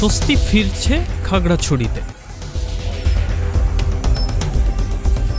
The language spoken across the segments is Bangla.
স্বস্তি ফিরছে খাগড়াছড়িতে।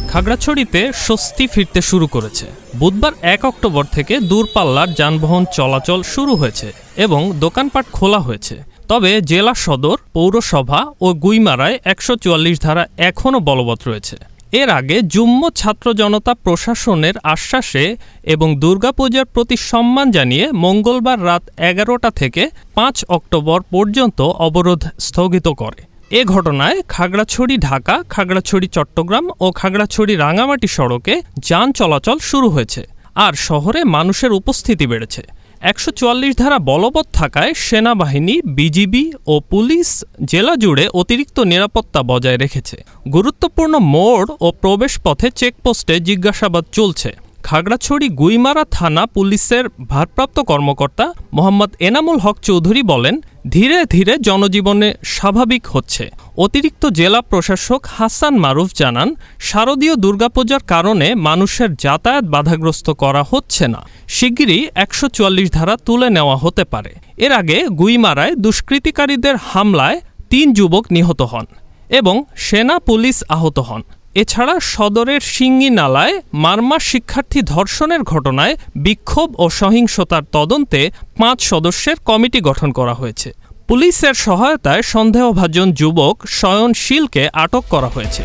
খাগড়াছড়িতে স্বস্তি ফিরতে শুরু করেছে। বুধবার এক অক্টোবর থেকে দূরপাল্লার যানবাহন চলাচল শুরু হয়েছে এবং দোকানপাট খোলা হয়েছে। তবে জেলা সদর, পৌরসভা ও গুইমারায় একশো চুয়াল্লিশ ধারা এখনও বলবৎ রয়েছে। এর আগে যুম্ম ছাত্র জনতা প্রশাসনের আশ্বাসে এবং দুর্গাপূজার প্রতি সম্মান জানিয়ে মঙ্গলবার রাত এগারোটা থেকে পাঁচ অক্টোবর পর্যন্ত অবরোধ স্থগিত করে। এ ঘটনায় খাগড়াছড়ি ঢাকা, খাগড়াছড়ি চট্টগ্রাম ও খাগড়াছড়ি রাঙামাটি সড়কে যান চলাচল শুরু হয়েছে আর শহরে মানুষের উপস্থিতি বেড়েছে। একশো চুয়াল্লিশ ধারা বলবৎ থাকায় সেনাবাহিনী, বিজিবি ও পুলিশ জেলা জুড়ে অতিরিক্ত নিরাপত্তা বজায় রেখেছে। গুরুত্বপূর্ণ মোড় ও প্রবেশপথে চেকপোস্টে জিজ্ঞাসাবাদ চলছে। খাগড়াছড়ি গুইমারা থানা পুলিশের ভারপ্রাপ্ত কর্মকর্তা মোহাম্মদ এনামুল হক চৌধুরী বলেন ধীরে ধীরে জনজীবনে স্বাভাবিক হচ্ছে। অতিরিক্ত জেলা প্রশাসক হাসান মারুফ জানান, শারদীয় দুর্গাপূজার কারণে মানুষের যাতায়াত বাধাগ্রস্ত করা হচ্ছে না। শিগগিরই একশো চুয়াল্লিশ ধারা তুলে নেওয়া হতে পারে। এর আগে গুইমারায় দুষ্কৃতিকারীদের হামলায় তিন যুবক নিহত হন এবং সেনা পুলিশ আহত হন। এছাড়া সদরের সিঙ্গি নালায় মারমা শিক্ষার্থী ধর্ষণের ঘটনায় বিক্ষোভ ও সহিংসতার তদন্তে পাঁচ সদস্যের কমিটি গঠন করা হয়েছে। পুলিশের সহায়তায় সন্দেহভাজন যুবক শয়নশীলকে আটক করা হয়েছে।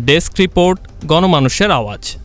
ডেস্ক রিপোর্ট, গণমানুষের আওয়াজ।